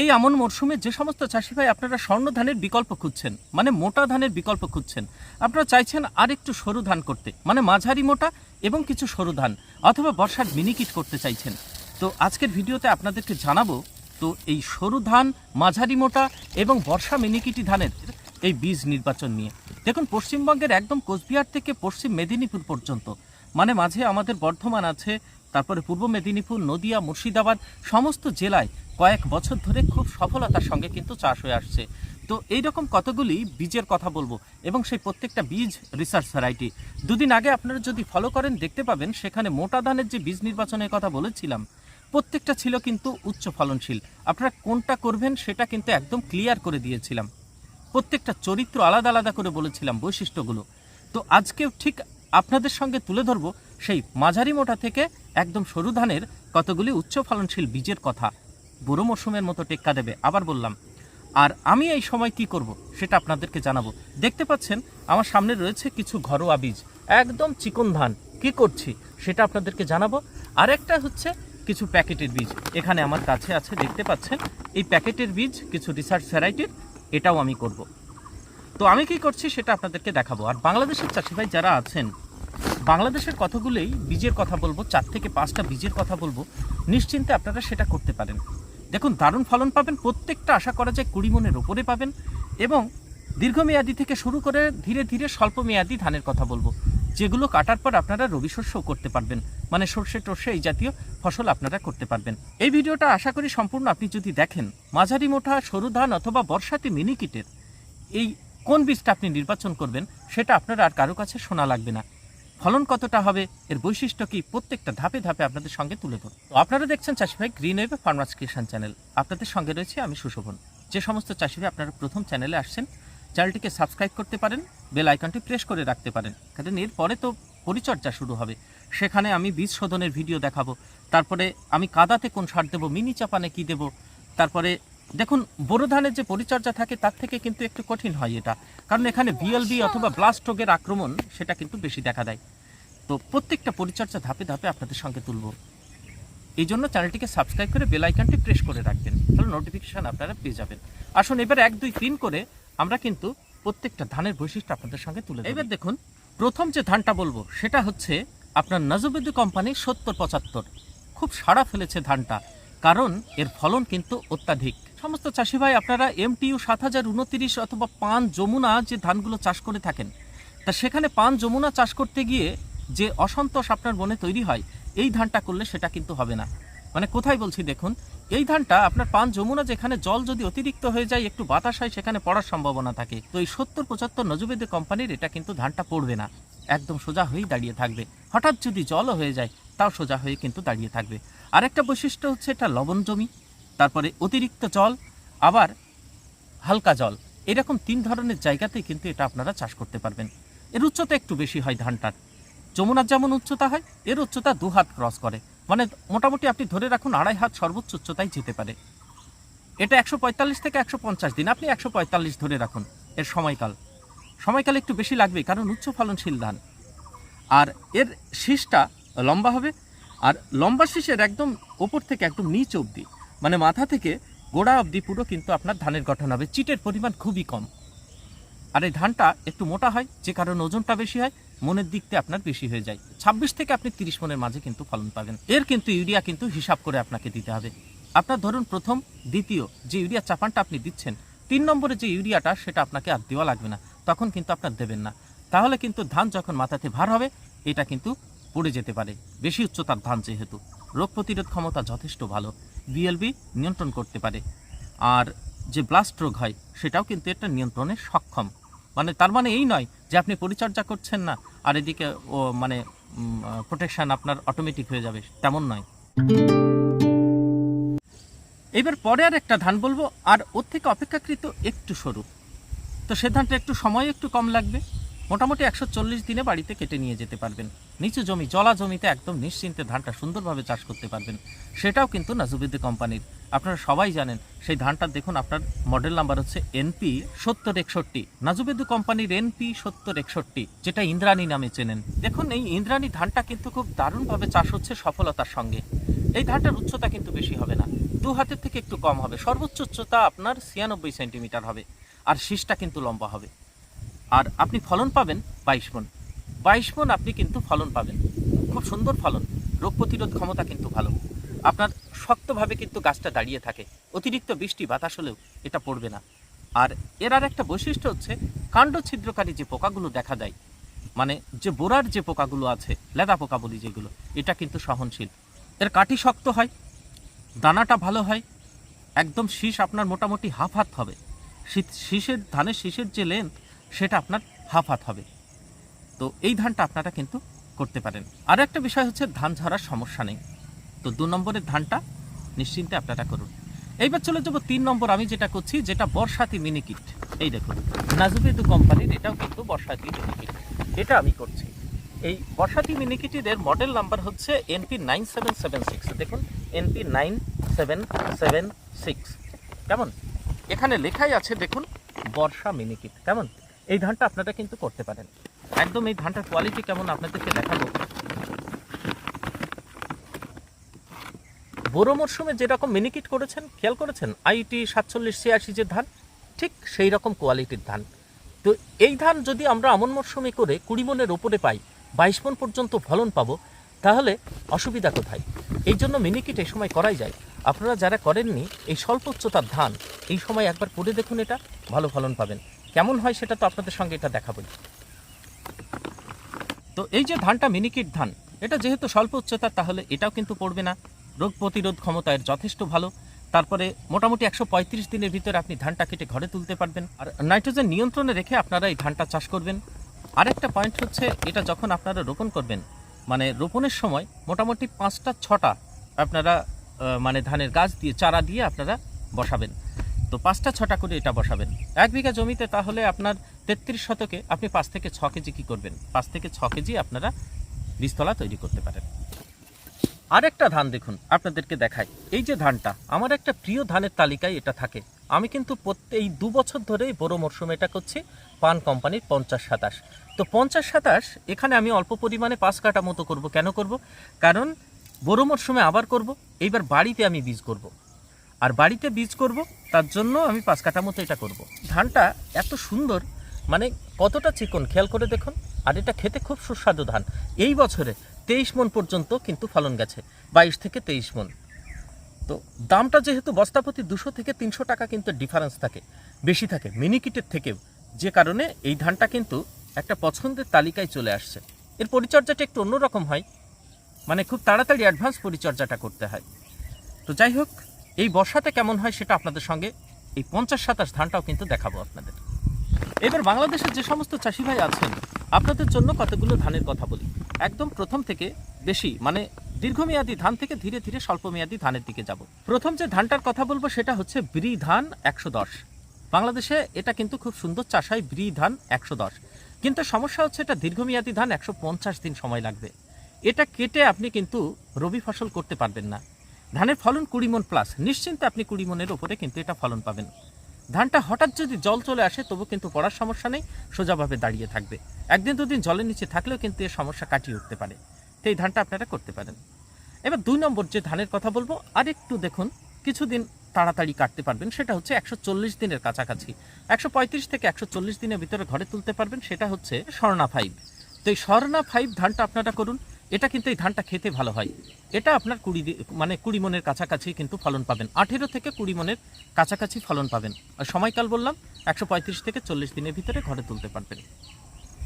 এই আমন মরশুমে যে সমস্ত চাষি ভাই আপনারা স্বর্ণ ধানের বিকল্প খুঁজছেন মানে মোটা ধানের বিকল্প খুঁজছেন, আপনারা চাইছেন আর একটু সরু ধান করতে মানে মাঝারি মোটা এবং কিছু সরু ধান, অথবা বর্ষার মিনিকিট করতে চাইছেন। তো আজকের ভিডিওতে আপনাদেরকে জানাব, তো এই সরু ধান, মাঝারি মোটা এবং বর্ষা মিনিকিটি ধানের এই বীজ নির্বাচন নিয়ে। দেখুন, পশ্চিমবঙ্গের একদম কোচবিহার থেকে পশ্চিম মেদিনীপুর পর্যন্ত মানে মাঝে আমাদের বর্ধমান আছে তারপরে পূর্ব মেদিনীপুর, নদিয়া, মুর্শিদাবাদ সমস্ত জেলায় কয়েক বছর ধরে খুব সফলতার সঙ্গে কিন্তু চাষ হয়ে আসছে। তো এই রকম কতগুলি বীজের কথা বলব এবং সেই প্রত্যেকটা বীজ রিসার্চ ভ্যারাইটি দুদিন আগে আপনারা যদি ফলো করেন, দেখতে পাবেন সেখানে মোটা ধানের যে বীজ নির্বাচনের কথা বলেছিলাম, প্রত্যেকটা ছিল কিন্তু উচ্চ ফলনশীল। আপনারা কোনটা করবেন সেটা কিন্তু একদম ক্লিয়ার করে দিয়েছিলাম। প্রত্যেকটা চরিত্র আলাদা আলাদা করে বলেছিলাম বৈশিষ্ট্যগুলো। তো আজকেও ঠিক আপনাদের সঙ্গে তুলে ধরবো সেই মাঝারি মোটা থেকে একদম সরু ধানের কতগুলি উচ্চ ফলনশীল বীজের কথা। বুড়ো মরশুমের মতো টেক্কা দেবে, আবার বললাম, আর আমি এই সময় কি করব? সেটা আপনাদেরকে জানাব। দেখতে পাচ্ছেন, আমার সামনে রয়েছে কিছু ঘরোয়া বীজ। একদম চিকন ধান। কি করছি সেটা আপনাদেরকে জানাব। আর একটা হচ্ছে কিছু প্যাকেটের বীজ। এখানে আমার কাছে আছে, দেখতে পাচ্ছেন, এই প্যাকেটের বীজ কিছু রিসার্চ ভ্যারাইটির, এটাও আমি করব। তো আমি কি করছি সেটা আপনাদেরকে দেখাবো। আর বাংলাদেশের চাষি ভাই যারা আছেন বাংলাদেশের কথাগুলোই বীজের কথা বলব, চার থেকে পাঁচটা বীজের কথা বলব। নিশ্চিন্তে আপনারা সেটা করতে পারেন। দেখুন, দারুণ ফলন পাবেন, প্রত্যেকটা আশা করা যায় কুড়ি মনের ওপরে পাবেন এবং দীর্ঘমেয়াদী থেকে শুরু করে ধীরে ধীরে স্বল্প মেয়াদী ধানের কথা বলব। যেগুলো কাটার পর আপনারা রবি শস্যও করতে পারবেন। মানে সর্ষে টর্ষে এই জাতীয় ফসল আপনারা করতে পারবেন। এই ভিডিওটা আশা করি সম্পূর্ণ আপনি যদি দেখেন, মাঝারি মোটা, সরু ধান অথবা বর্ষাতে মিনিকিটের এই কোন বীজটা আপনি নির্বাচন করবেন, সেটা আপনার আর কারও কাছে শোনা লাগবে না। ফলন কতটা হবে, এর বৈশিষ্ট্য কি, প্রত্যেকটা ধাপে ধাপে আপনাদের সঙ্গে তুলে ধরব। তো আপনারা দেখছেন চাষি ভাই green wave farmers creation channel. আপনাদের সঙ্গে রয়েছে আমি সুশোভন। যে সমস্ত চাষি ভাই আপনারা প্রথম চ্যানেলে আসছেন, চ্যানেলটিকে সাবস্ক্রাইব করতে পারেন, বেল আইকনটি প্রেস করে রাখতে পারেন, কারণ এরপরে তো পরিচর্যা শুরু হবে। সেখানে আমি বীজ শোধনের ভিডিও দেখাবো, তারপরে আমি কাদাতে কোন সার দেবো, মিনি চাপানে কি দেবো, তারপরে দেখুন, বোরো ধানের যে পরিচর্যা থাকে, তার থেকে কিন্তু একটু কঠিন হয় এটা। কারণ এখানে বিএলবি অথবা ব্লাস্ট রোগের আক্রমণ, সেটা কিন্তু বেশি দেখা দেয়। তো প্রত্যেকটা পরিচর্যা ধাপে ধাপে আপনাদের সঙ্গে তুলব। এই জন্য চ্যানেলটিকে সাবস্ক্রাইব করে বেল আইকনটি প্রেস করে রাখবেন, তাহলে নোটিফিকেশান আপনারা পেয়ে যাবেন। আসুন, এবার এক, দুই, তিন করে আমরা কিন্তু প্রত্যেকটা ধানের বৈশিষ্ট্য আপনাদের সঙ্গে তুলে এবার দেখুন, প্রথম যে ধানটা বলব, সেটা হচ্ছে আপনার নজবেদু কোম্পানি সত্তর পঁচাত্তর। খুব সাড়া ফেলেছে ধানটা, কারণ এর ফলন কিন্তু অত্যাধিক। সমস্ত চাষি ভাই আপনারা এমটিইউ সাত হাজার উনতিরিশ অথবা পান যমুনা যে ধানগুলো চাষ করে থাকেন, তা সেখানে পান যমুনা চাষ করতে গিয়ে যে অসন্তোষ আপনার মনে তৈরি হয়, এই ধানটা করলে সেটা কিন্তু হবে না। মানে কোথায় বলছি দেখুন, এই ধানটা আপনার পান যমুনা যেখানে জল যদি অতিরিক্ত হয়ে যায়, একটু বাতাস হয়, সেখানে পড়ার সম্ভাবনা থাকে। তো এই সত্তর পঁচাত্তর নজবেদে কোম্পানির এটা কিন্তু ধানটা পড়বে না। একদম সোজা হয়েই দাঁড়িয়ে থাকবে। হঠাৎ যদি জলও হয়ে যায়, তাও সোজা হয়ে কিন্তু দাঁড়িয়ে থাকবে। আরেকটা বৈশিষ্ট্য হচ্ছে এটা লবণ জমি। তারপরে অতিরিক্ত জল, আবার হালকা জল। এরকম তিন ধরনের জায়গাতে কিন্তু এটা আপনারা চাষ করতে পারবেন। এর উচ্চতা একটু বেশি হয় ধানটার। যমুনার যেমন উচ্চতা হয়, এর উচ্চতা দু হাত ক্রস করে। মানে মোটামুটি আপনি ধরে রাখুন আড়াই হাত সর্বোচ্চ উচ্চতায় যেতে পারে। এটা একশো পঁয়তাল্লিশ থেকে একশো পঞ্চাশ দিন। আপনি একশো পঁয়তাল্লিশ ধরে রাখুন এর সময়কাল। সময়কাল একটু বেশি লাগবে, কারণ উচ্চ ফলনশীল ধান। আর এর শীষটা লম্বা হবে। আর লম্বা শীষের একদম ওপর থেকে একদম নিচ অবধি। মানে মাথা থেকে গোড়া অবধি পুরো কিন্তু আপনার ধানের গঠন হবে। চিটের পরিমাণ খুবই কম। আর এই ধানটা একটু মোটা হয়, যে কারণে ওজনটা বেশি হয়, মনের দিকতে আপনার বেশি হয়ে যায়। ছাব্বিশ থেকে আপনি তিরিশ মনের মাঝে কিন্তু ফলন পাবেন। এর কিন্তু ইউরিয়া কিন্তু হিসাব করে আপনাকে দিতে হবে। আপনার ধরুন প্রথম, দ্বিতীয় যে ইউরিয়া চাপানটা আপনি দিচ্ছেন, তিন নম্বরে যে ইউরিয়াটা সেটা আপনাকে আর দেওয়া লাগবে না। তখন কিন্তু আপনার দেবেন না। তাহলে কিন্তু ধান যখন মাথাতে ভার হবে, এটা কিন্তু পড়ে যেতে পারে। বেশি উচ্চতার ধান যেহেতু। রোগ প্রতিরোধ ক্ষমতা যথেষ্ট ভালো বিএলবি নিয়ন্ত্রণ করতে পারে। আর যে ব্লাস্ট রোগ হয়, সেটাও কিন্তু এটা নিয়ন্ত্রণে সক্ষম। মানে তার মানে এই নয় যে আপনি পরিচর্যা করছেন না, আর এদিকে ও মানে প্রোটেকশন আপনার অটোমেটিক হয়ে যাবে, তেমন নয়। এবার পরে আর একটা ধান বলব, আর ওর থেকে অপেক্ষাকৃত একটু সরু। তো সে ধানটা একটু সময় একটু কম লাগবে। মোটামুটি একশো চল্লিশ দিনে বাড়িতে কেটে নিয়ে যেতে পারবেন। নিচু জমি জলা জমিতে একদম নিশ্চিন্তে ধানটা সুন্দরভাবে চাষ করতে পারবেন। সেটাও কিন্তু নাজুবিদ্দি কোম্পানির। আপনারা সবাই জানেন, সেই ধানটা দেখুন, আপনার মডেল নাম্বার হচ্ছে এনপি সত্তর একষট্টি। নাজুবিদ্দু কোম্পানির এনপি সত্তর একষট্টি, যেটা ইন্দ্রাণী নামে চেনেন। দেখুন, এই ইন্দ্রাণী ধানটা কিন্তু খুব দারুণভাবে চাষ হচ্ছে সফলতার সঙ্গে। এই ধানটার উচ্চতা কিন্তু বেশি হবে না। দু হাতের থেকে একটু কম হবে। সর্বোচ্চ উচ্চতা আপনার ছিয়ানব্বই সেন্টিমিটার হবে। আর শীষটা কিন্তু লম্বা হবে। আর আপনি ফলন পাবেন বাইশ মন। বাইশ মন আপনি কিন্তু ফলন পাবেন। খুব সুন্দর ফলন। রোগ প্রতিরোধ ক্ষমতা কিন্তু ভালো। আপনার শক্তভাবে কিন্তু গাছটা দাঁড়িয়ে থাকে। অতিরিক্ত বৃষ্টি, বাতাস হলেও এটা পড়বে না। আর এর আর একটা বৈশিষ্ট্য হচ্ছে কাণ্ড ছিদ্রকারী যে পোকাগুলো দেখা দেয় মানে যে বোরার যে পোকাগুলো আছে, লেদা পোকা বলি যেগুলো, এটা কিন্তু সহনশীল। এর কাঠি শক্ত হয়, দানাটা ভালো হয়, একদম শীষ আপনার মোটামুটি হাফ হাত হবে। শীত শীষের ধানের শীষের যে লেন্থ সেটা আপনার হাফ হাত হবে। তো এই ধানটা আপনারা কিন্তু করতে পারেন। আর একটা বিষয় হচ্ছে ধান ঝরার সমস্যা নেই। তো দু নম্বরের ধানটা নিশ্চিন্তে আপনারা করুন। এইবার চলে যাব তিন নম্বর, আমি যেটা করছি, যেটা বর্ষাতি মিনি কিট এই দেখুন, নাজুবেদু কোম্পানির, এটাও কিন্তু বর্ষাতি মিনি কিট এটা আমি করছি। এই বর্ষাতি মিনি কিটের মডেল নাম্বার হচ্ছে NP nine seven seven six দেখুন NP nine seven seven six কেমন? এখানে লেখাই আছে, দেখুন, বর্ষা মিনি কিট কেমন? এই ধানটা আপনারা কিন্তু করতে পারেন। একদম এই ধানটার কোয়ালিটি কেমন আপনাদেরকে দেখাবো। বোরো মরশুমে যেরকম মিনিকিট করেছেন, খেয়াল করেছেন? আইটি সাতচল্লিশ, ছিয়াশি যে ধান, ঠিক সেই রকম কোয়ালিটির ধান। তো এই ধান যদি আমরা আমন মরশুমে করে কুড়ি মনের ওপরে পাই, বাইশ মন পর্যন্ত ফলন পাবো, তাহলে অসুবিধা কোথায়? এই জন্য মিনিকিট এই সময় করাই যায়। আপনারা যারা করেননি, এই স্বল্প উচ্চতার ধান, এই সময় একবার করে দেখুন এটা, ভালো ফলন পাবেন। কেমন হয় সেটা তো আপনাদের সঙ্গে এটা দেখাবই তো এই যে ধানটা মিনিকিট ধান, এটা যেহেতু স্বল্প উচ্চতার, তাহলে এটাও কিন্তু পড়বে না। রোগ প্রতিরোধ ক্ষমতা এর যথেষ্ট ভালো। তারপরে মোটামুটি একশো পঁয়ত্রিশ দিনের ভিতরে আপনি ধানটা কেটে ঘরে তুলতে পারবেন। আর নাইট্রোজেন নিয়ন্ত্রণে রেখে আপনারা এই ধানটা চাষ করবেন। আরেকটা পয়েন্ট হচ্ছে, এটা যখন আপনারা রোপণ করবেন মানে রোপণের সময় মোটামুটি পাঁচটা, ছটা আপনারা মানে ধানের গাছ দিয়ে, চারা দিয়ে আপনারা বসাবেন। তো পাঁচটা, ছটা করে এটা বসাবেন। এক বিঘা জমিতে তাহলে আপনার তেত্রিশ শতকে আপনি পাঁচ থেকে ছ কেজি কী করবেন? পাঁচ থেকে ছ কেজি আপনারা বীজতলা তৈরি করতে পারেন। আরেকটা ধান দেখুন, আপনাদেরকে দেখাই। এই যে ধানটা, আমার একটা প্রিয় ধানের তালিকায় এটা থাকে। আমি কিন্তু প্রত্যেক এই দু বছর ধরেই বড় মরশুমে এটা করছি, পান কোম্পানির পঞ্চাশ সাতাশ। তো পঞ্চাশ সাতাশ, এখানে আমি অল্প পরিমাণে পাঁচ কাটা মতো করব। কেন করব? কারণ বড় মরশুমে আবার করব, এইবার বাড়িতে আমি বীজ করব। আর বাড়িতে বীজ করব, তার জন্য আমি পাঁচ কাটা মতো এটা করব। ধানটা এত সুন্দর মানে কতটা চিকন, খেয়াল করে দেখুন। আর এটা খেতে খুব সুস্বাদু ধান। এই বছরে তেইশ মন পর্যন্ত কিন্তু ফলন গেছে, বাইশ থেকে তেইশ মন। তো দামটা যেহেতু বস্তাপতি দুশো থেকে তিনশো টাকা কিন্তু ডিফারেন্স থাকে, বেশি থাকে মিনিকিটের থেকেও। যে কারণে এই ধানটা কিন্তু একটা পছন্দের তালিকায় চলে আসছে। এর পরিচর্যাটা একটু অন্যরকম হয় মানে খুব তাড়াতাড়ি অ্যাডভান্স পরিচর্যাটা করতে হয়। তো যাই হোক এই বর্ষাতে কেমন হয় সেটা আপনাদের সঙ্গে এই পঞ্চাশ সাতাশ ধানটাও কিন্তু দেখাবো আপনাদের। এবার বাংলাদেশের যে সমস্ত চাষি ভাই আছেন, আপনাদের জন্য কতগুলো ধানের কথা বলি। একদম প্রথম থেকে বেশি মানে দীর্ঘমেয়াদী ধান থেকে ধীরে ধীরে স্বল্পমেয়াদী ধানের দিকে যাব। প্রথম যে ধানটার কথা বলব সেটা হচ্ছে ব্রি ধান একশো দশ। বাংলাদেশে এটা কিন্তু খুব সুন্দর চাষ হয়, ব্রি ধান একশো দশ। কিন্তু সমস্যা হচ্ছে এটা দীর্ঘমেয়াদী ধান একশো পঞ্চাশ দিন সময় লাগবে। এটা কেটে আপনি কিন্তু রবি ফসল করতে পারবেন না। ধানের ফলন কুড়ি মন প্লাস নিশ্চিন্তে আপনি কুড়ি মনের ওপরে কিন্তু এটা ফলন পাবেন। ধানটা হঠাৎ যদি জল চলে আসে, তবু কিন্তু পড়ার সমস্যা নেই, সোজাভাবে দাঁড়িয়ে থাকবে। একদিন দুদিন জলের নিচে থাকলেও কিন্তু এর সমস্যা কাটিয়ে উঠতে পারে। তো এই ধানটা আপনারা করতে পারেন। এবার দুই নম্বর যে ধানের কথা বলব, আরেকটু দেখুন, কিছুদিন তাড়াতাড়ি কাটতে পারবেন, সেটা হচ্ছে একশো চল্লিশ দিনের কাছাকাছি। একশো পঁয়ত্রিশ থেকে একশো চল্লিশ দিনের ভিতরে ঘরে তুলতে পারবেন, সেটা হচ্ছে স্বর্ণা ফাইভ তো এই স্বর্ণা ফাইভ ধানটা আপনারা করুন এটা কিন্তু এই ধানটা খেতে ভালো হয়। এটা আপনার কুড়ি মানে কুড়ি মনের কাছাকাছি কিন্তু ফলন পাবেন। আঠেরো থেকে কুড়ি মনের কাছাকাছি ফলন পাবেন। আর সময়কাল বললাম, একশো পঁয়ত্রিশ থেকে চল্লিশ দিনের ভিতরে ঘরে তুলতে পারবেন।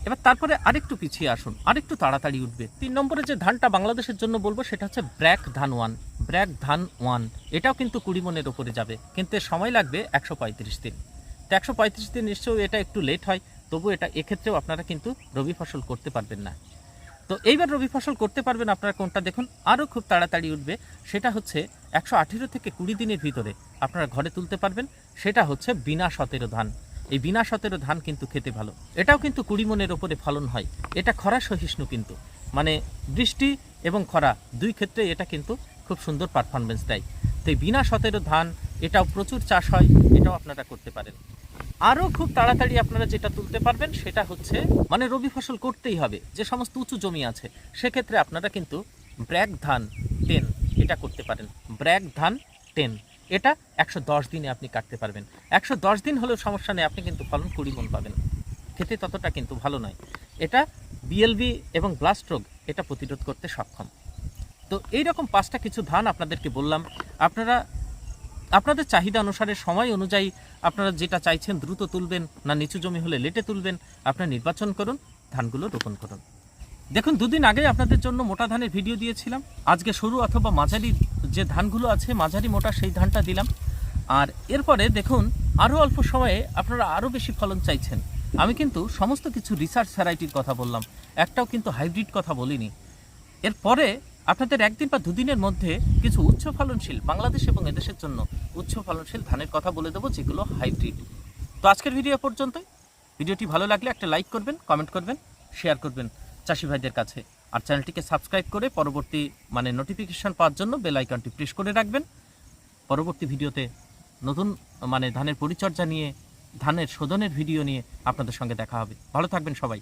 এবার তারপরে আরেকটু পিছিয়ে আসুন, আরেকটু তাড়াতাড়ি উঠবে। তিন নম্বরে যে ধানটা বাংলাদেশের জন্য বলব, সেটা হচ্ছে ব্র্যাক ধান ওয়ান। ব্র্যাক ধান ওয়ান, এটাও কিন্তু কুড়ি মনের ওপরে যাবে। কিন্তু সময় লাগবে একশো পঁয়ত্রিশ দিন। তো একশো পঁয়ত্রিশ দিন নিশ্চয়ই এটা একটু লেট হয় তবু এটা এক্ষেত্রেও আপনারা কিন্তু রবি ফসল করতে পারবেন না। তো এইবার রবি ফসল করতে পারবেন আপনারা কোনটা? দেখুন আরও খুব তাড়াতাড়ি উঠবে। সেটা হচ্ছে একশো আঠেরো থেকে কুড়ি দিনের ভিতরে আপনারা ঘরে তুলতে পারবেন। সেটা হচ্ছে বিনা সতেরো ধান। এই বিনা সতেরো ধান কিন্তু খেতে ভালো। এটাও কিন্তু কুড়ি মনের ওপরে ফলন হয়। এটা খরা সহিষ্ণু কিন্তু। মানে বৃষ্টি এবং খরা দুই ক্ষেত্রে এটা কিন্তু খুব সুন্দর পারফরমেন্স দেয়। তো এই বিনা সতেরো ধান, এটাও প্রচুর চাষ হয়, এটাও আপনারা করতে পারেন। আরও খুব তাড়াতাড়ি আপনারা যেটা তুলতে পারবেন সেটা হচ্ছে মানে রবি ফসল করতেই হবে, যে সমস্ত উঁচু জমি আছে, সেক্ষেত্রে আপনারা কিন্তু ব্র্যাক ধান টেন এটা করতে পারেন। ব্র্যাক ধান টেন এটা একশো দশ দিনে আপনি কাটতে পারবেন। একশো দশ দিন হলেও সমস্যা নেই, আপনি কিন্তু ফলন কুড়ি মন পাবেন। খেতে ততটা কিন্তু ভালো নয়। এটা বিএলবি এবং ব্লাস্ট রোগ এটা প্রতিরোধ করতে সক্ষম। তো এই রকম পাঁচটা কিছু ধান আপনাদেরকে বললাম। আপনারা আপনাদের চাহিদা অনুসারে সময় অনুযায়ী আপনারা যেটা চাইছেন দ্রুত তুলবেন, না নিচু জমি হলে লেটে তুলবেন আপনারা নির্বাচন করুন, ধানগুলো রোপণ করুন। দেখুন, দুদিন আগে আপনাদের জন্য মোটা ধানের ভিডিও দিয়েছিলাম। আজকে সরু অথবা মাঝারি যে ধানগুলো আছে, মাঝারি মোটা সেই ধানটা দিলাম। আর এরপরে দেখুন আরও অল্প সময়ে আপনারা আরও বেশি ফলন চাইছেন। আমি কিন্তু সমস্ত কিছু রিসার্চ ভ্যারাইটির কথা বললাম। একটাও কিন্তু হাইব্রিড কথা বলিনি। এরপরে আপনাদের একদিন বা দুদিনের মধ্যে কিছু উচ্চ ফলনশীল বাংলাদেশ এবং এদেশের জন্য উচ্চ ফলনশীল ধানের কথা বলে দেবো, যেগুলো হাইব্রিড। তো আজকের ভিডিও পর্যন্তই। ভিডিওটি ভালো লাগলে একটা লাইক করবেন, কমেন্ট করবেন, শেয়ার করবেন চাষি ভাইদের কাছে। আর চ্যানেলটিকে সাবস্ক্রাইব করে পরবর্তী মানে নোটিফিকেশন পাওয়ার জন্য বেল আইকনটি প্রেস করে রাখবেন। পরবর্তী ভিডিওতে নতুন মানে ধানের পরিচর্যা নিয়ে, ধানের শোধনের ভিডিও নিয়ে আপনাদের সঙ্গে দেখা হবে। ভালো থাকবেন সবাই।